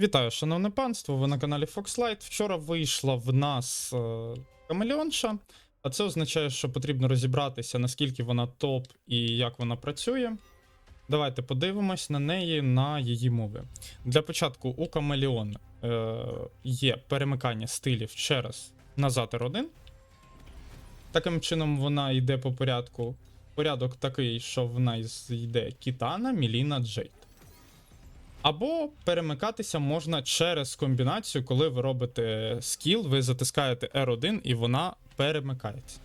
Вітаю, шановне панство! Ви на каналі Foxlight. Вчора вийшла в нас е, камелеонша, а це означає, що потрібно розібратися, наскільки вона топ і як вона працює. Давайте подивимось на неї на її мови. Для початку у Камелеон е, є перемикання стилів через назад R1. Таким чином вона йде по порядку. Порядок такий, що в нас йде Кітана, Міліна, Джейд. Або перемикатися можна через комбінацію, коли ви робите скіл, ви затискаєте R1 і вона перемикається.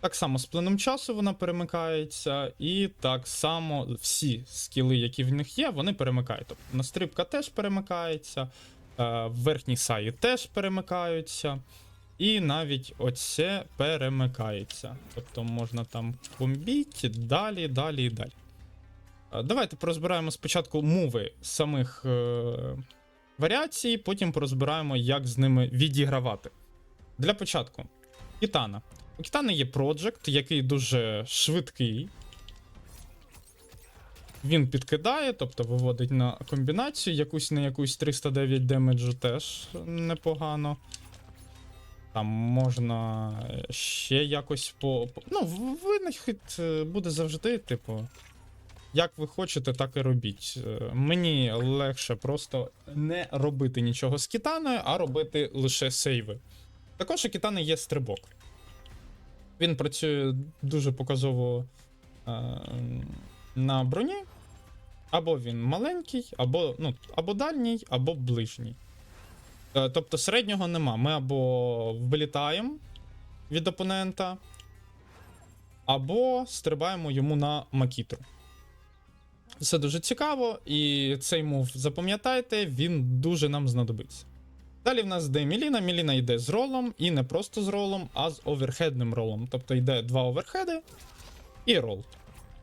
Так само з плином часу вона перемикається, і так само всі скіли, які в них є, вони перемикають. Тобто настрибка теж перемикається, е, верхні саї теж перемикаються, і навіть оце перемикається. Тобто можна там комбіть далі, далі і далі. Е, Давайте порозбираємо спочатку мови самих е, варіацій, потім порозбираємо, як з ними відігравати. Для початку, Кітана. У Кітани є проджект, який дуже швидкий. Він підкидає, тобто виводить на комбінацію, якусь на якусь 309 демеджу теж непогано. Там можна ще якось по. Ну, винахід е, буде завжди, типу. Як ви хочете, так і робіть. Е, Мені легше просто не робити нічого з кітаною, а робити лише сейви. Також у кітани є стрибок. Він працює дуже показово е, на броні. Або він маленький, або, ну, або дальній, або ближній. Е, тобто середнього нема. Ми або вилітаємо від опонента, або стрибаємо йому на макітру. Це дуже цікаво, і цей мув запам'ятайте, він дуже нам знадобиться. Далі в нас йде Міліна. Міліна йде з ролом, і не просто з ролом, а з оверхедним ролом. Тобто йде два оверхеди і рол.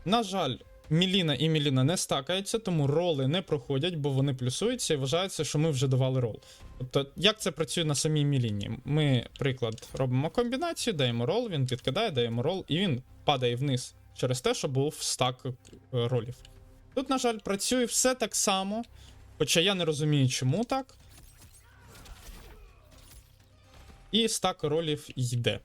На жаль, Міліна і Міліна не стакаються, тому роли не проходять, бо вони плюсуються і вважається, що ми вже давали рол. Тобто, як це працює на самій Міліні? Ми, приклад, робимо комбінацію, даємо рол, він підкидає, даємо рол, і він падає вниз через те, що був стак е, ролів. Тут, на жаль, працює все так само, хоча я не розумію, чому так. І стак ролів йде.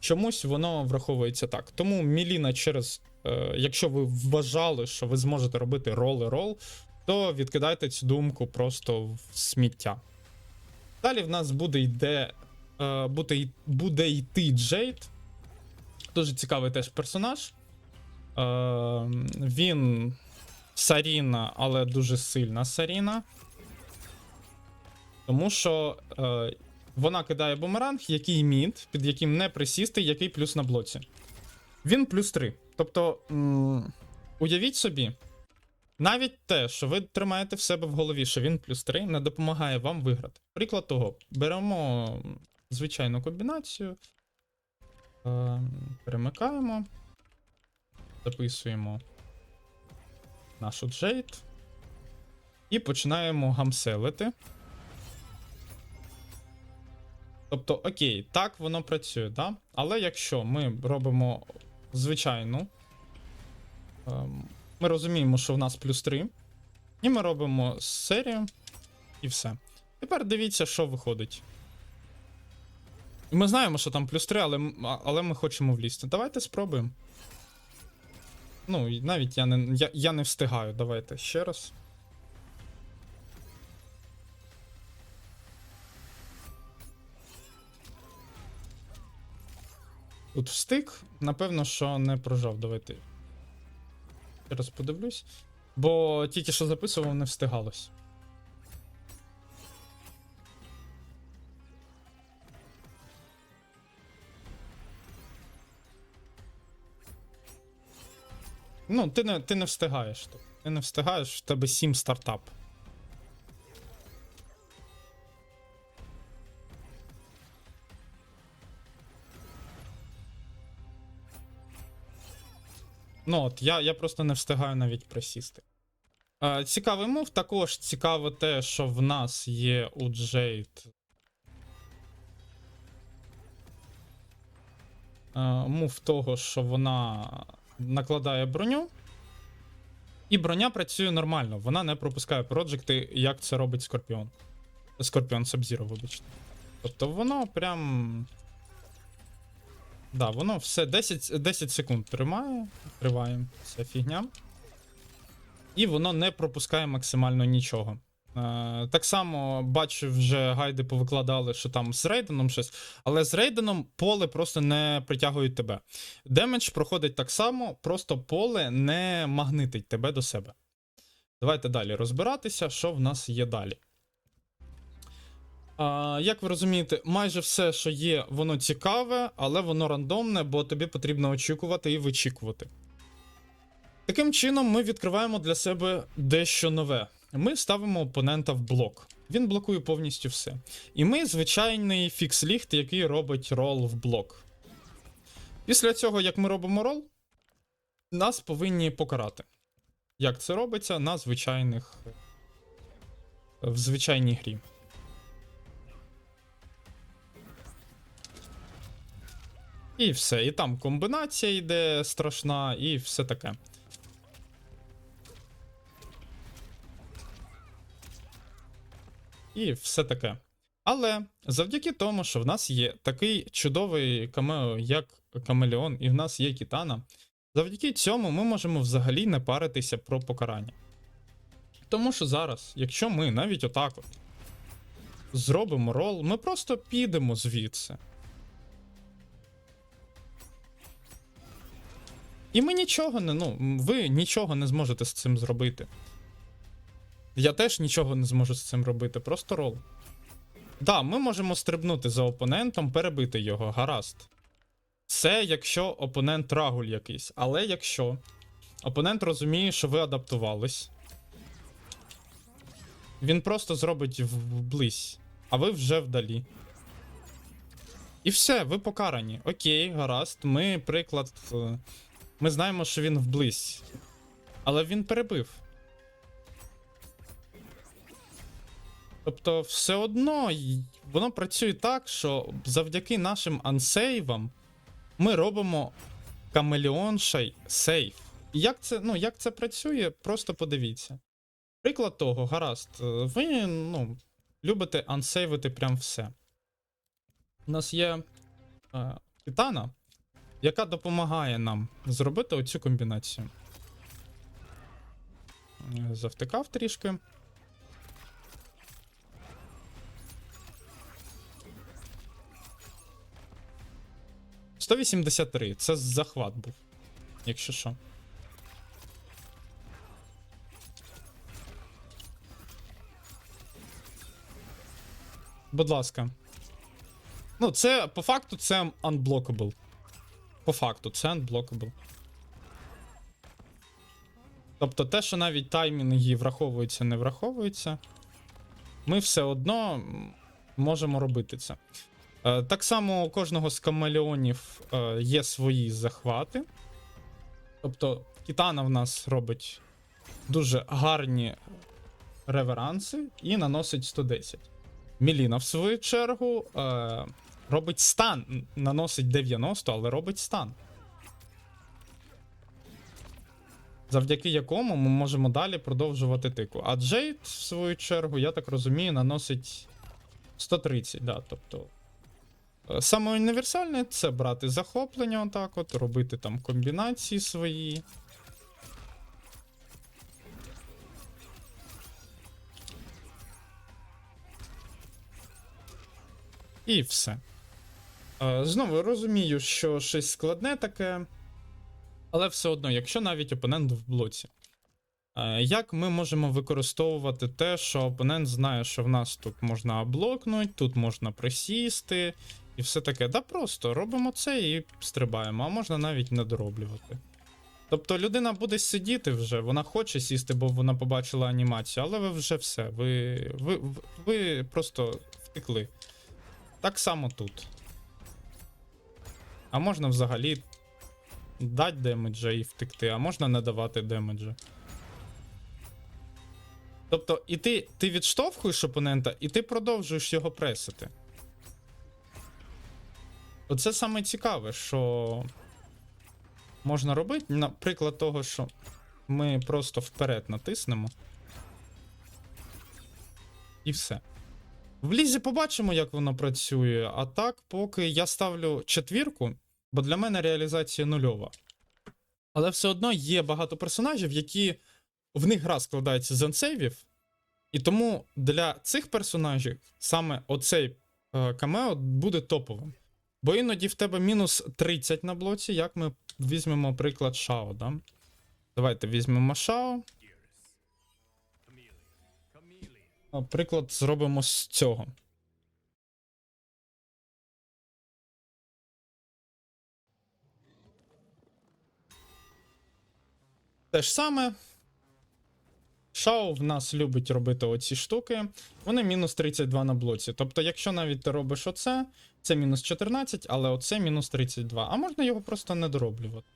Чомусь воно враховується так. Тому Міліна через. Е, якщо ви вважали, що ви зможете робити роли-рол, то відкидайте цю думку просто в сміття. Далі в нас буде йде. Е, буде, буде йти Джейд. Дуже цікавий теж персонаж. Е, він Саріна, але дуже сильна Саріна. Тому що е, вона кидає бумеранг, який мід, під яким не присісти, який плюс на блоці. Він плюс 3. Тобто, м, уявіть собі, навіть те, що ви тримаєте в себе в голові, що він плюс 3, не допомагає вам виграти. Приклад того, беремо звичайну комбінацію, е, перемикаємо, записуємо нашу Джейд і починаємо гамселити. Тобто, окей, так воно працює, да? Але якщо ми робимо звичайну, ем, ми розуміємо, що в нас плюс 3, і ми робимо серію, і все. Тепер дивіться, що виходить. Ми знаємо, що там плюс 3, але, але ми хочемо влізти. Давайте спробуємо. Ну, навіть я не, я, я не встигаю. Давайте ще раз. Тут встиг, напевно, що не прожав. Давайте. Ще раз подивлюсь. Бо тільки що записував, не встигалось. Ну, ти не, ти не встигаєш тут. Ти не встигаєш, в тебе 7 стартап. Ну от, я, я просто не встигаю навіть присісти. Е, цікавий мов. Також цікаво те, що в нас є у Джейд. Е, мув того, що вона накладає броню. І броня працює нормально, вона не пропускає проджекти, як це робить Скорпіон. Скорпіон Сабзіро, вибачте. Тобто воно прям. Да, воно все 10, 10 секунд тримає, триває ця фігня. І воно не пропускає максимально нічого. Е, так само бачу, вже гайди повикладали, що там з рейденом щось, але з рейденом поле просто не притягують тебе. Демедж проходить так само, просто поле не магнитить тебе до себе. Давайте далі розбиратися, що в нас є далі. А, як ви розумієте, майже все, що є, воно цікаве, але воно рандомне, бо тобі потрібно очікувати і вичікувати. Таким чином, ми відкриваємо для себе дещо нове. Ми ставимо опонента в блок. Він блокує повністю все. І ми звичайний фікс-ліхт, який робить рол в блок. Після цього, як ми робимо рол, нас повинні покарати. Як це робиться на звичайних. в звичайній грі. І все. І там комбінація йде страшна, і все таке. І все таке. Але завдяки тому, що в нас є такий чудовий камео, як Камелеон, і в нас є Кітана, завдяки цьому ми можемо взагалі не паритися про покарання. Тому що зараз, якщо ми навіть отак от зробимо рол, ми просто підемо звідси. І ми нічого не, ну, ви нічого не зможете з цим зробити. Я теж нічого не зможу з цим робити, просто рол. Да, ми можемо стрибнути за опонентом, перебити його, гаразд. Це якщо опонент рагуль якийсь. Але якщо опонент розуміє, що ви адаптувались, він просто зробить вблизь, а ви вже вдалі. І все, ви покарані. Окей, гаразд. Ми, приклад. е, Ми знаємо, що він вблизь. Але він перебив. Тобто, все одно воно працює так, що завдяки нашим ансейвам ми робимо камелеоншай сейф. Як це, ну, як це працює, просто подивіться. Приклад того, гаразд, е, ви ну, любите ансейвити прям все. У нас є е, Титана, яка допомагає нам зробити оцю комбінацію. Е, Завтикав трішки. — 183. Це захват був. Якщо що. Будь ласка. Ну, це по факту це unblockable. По факту, це unblockable. Тобто те, що навіть таймінги враховуються, не враховуються, ми все одно можемо робити це. Е, Так само у кожного з камелеонів е, є свої захвати. Тобто, Кітана в нас робить дуже гарні реверанси і наносить 110. Міліна, в свою чергу, е, робить стан. Наносить 90, але робить стан. Завдяки якому ми можемо далі продовжувати тику. А Джейд, в свою чергу, я так розумію, наносить 130, да, тобто. Е, Саме універсальне це брати захоплення, отак от, робити там комбінації свої. І все. Е, Знову розумію, що щось складне таке. Але все одно, якщо навіть опонент в блоці. Е, Як ми можемо використовувати те, що опонент знає, що в нас тут можна блокнути, тут можна присісти і все таке. Да просто робимо це і стрибаємо, а можна навіть не дороблювати. Тобто людина буде сидіти вже, вона хоче сісти, бо вона побачила анімацію, але ви вже все. Ви, ви, ви просто втекли. Так само тут. А можна взагалі дати демеджа і втекти, а можна не давати демеджа. Тобто, і ти, ти відштовхуєш опонента, і ти продовжуєш його пресити. Оце саме цікаве, що можна робити. Наприклад, того, що ми просто вперед натиснемо. І все. В лізі побачимо, як воно працює. А так, поки я ставлю четвірку, бо для мене реалізація нульова. Але все одно є багато персонажів, які в них гра складається з ансейвів. І тому для цих персонажів саме оцей е, камео буде топовим. Бо іноді в тебе мінус 30 на блоці, як ми візьмемо приклад Шао, да? Давайте візьмемо Шао. Приклад зробимо з цього. Те ж саме. Шао в нас любить робити оці штуки. Вони мінус 32 на блоці. Тобто, якщо навіть ти робиш оце, це мінус 14, але оце мінус 32. А можна його просто не дороблювати.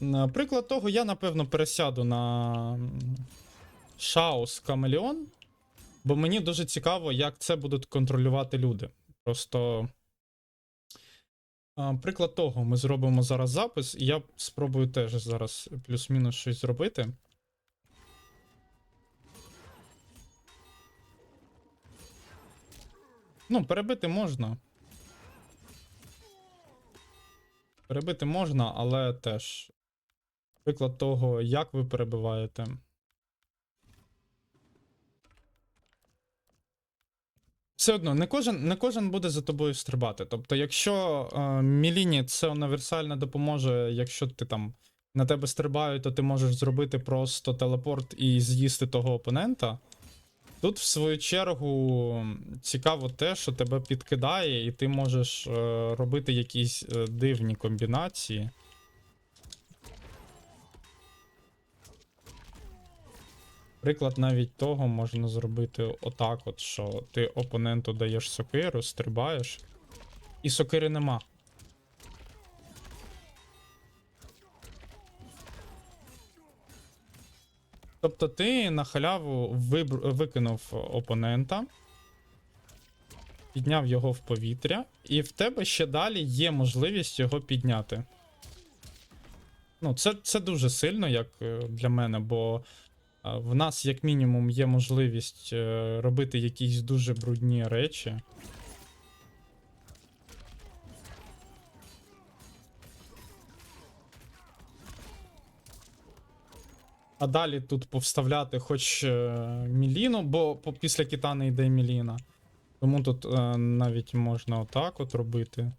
Наприклад того, я напевно пересяду на Шаус Камелеон, бо мені дуже цікаво, як це будуть контролювати люди. Просто. Приклад того, ми зробимо зараз запис, і я спробую теж зараз плюс-мінус щось зробити. Ну, перебити можна. Перебити можна, але теж. Приклад того, як ви перебиваєте. Все одно, не кожен, не кожен буде за тобою стрибати. Тобто, якщо е, Міліні це універсально допоможе, якщо ти там на тебе стрибають, то ти можеш зробити просто телепорт і з'їсти того опонента. Тут, в свою чергу, цікаво те, що тебе підкидає, і ти можеш е, робити якісь е, дивні комбінації. Приклад навіть того можна зробити отак: от, що ти опоненту даєш сокиру, стрибаєш, і сокири нема. Тобто ти на халяву вибр... викинув опонента, підняв його в повітря, і в тебе ще далі є можливість його підняти. Ну, це, це дуже сильно, як е, для мене, бо В нас, як мінімум, є можливість е, робити якісь дуже брудні речі. А далі тут повставляти хоч е, Міліну, бо після Кітани йде Міліна. Тому тут е, навіть можна отак от робити.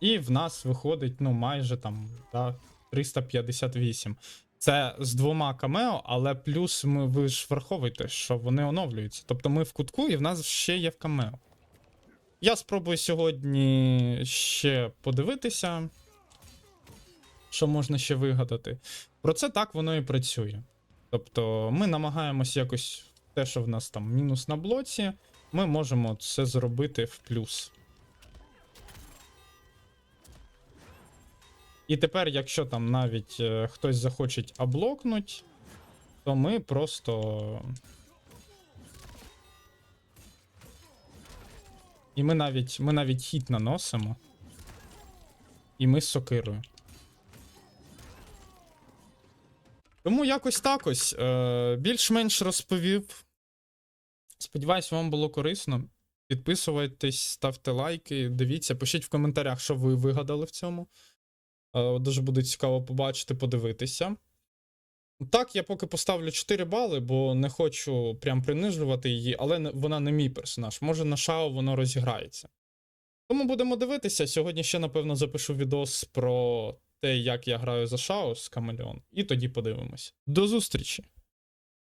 І в нас виходить, ну, майже там да, 358. Це з двома камео, але плюс ми, ви ж враховуєте, що вони оновлюються. Тобто ми в кутку і в нас ще є в камео. Я спробую сьогодні ще подивитися, що можна ще вигадати. Про це так воно і працює. Тобто ми намагаємось якось те, що в нас там мінус на блоці, ми можемо це зробити в плюс. І тепер, якщо там навіть е, хтось захоче аблокнуть, то ми просто. І ми навіть ми навіть хіт наносимо. І ми з сокирою. Тому якось так ось. Е, більш-менш розповів. Сподіваюсь, вам було корисно. Підписуйтесь, ставте лайки, дивіться, пишіть в коментарях, що ви вигадали в цьому. Е, Дуже буде цікаво побачити, подивитися. Так, я поки поставлю 4 бали, бо не хочу прям принижувати її, але вона не мій персонаж. Може на шао воно розіграється. Тому будемо дивитися. Сьогодні ще, напевно, запишу відос про те, як я граю за шао з Камелеон, і тоді подивимось. До зустрічі!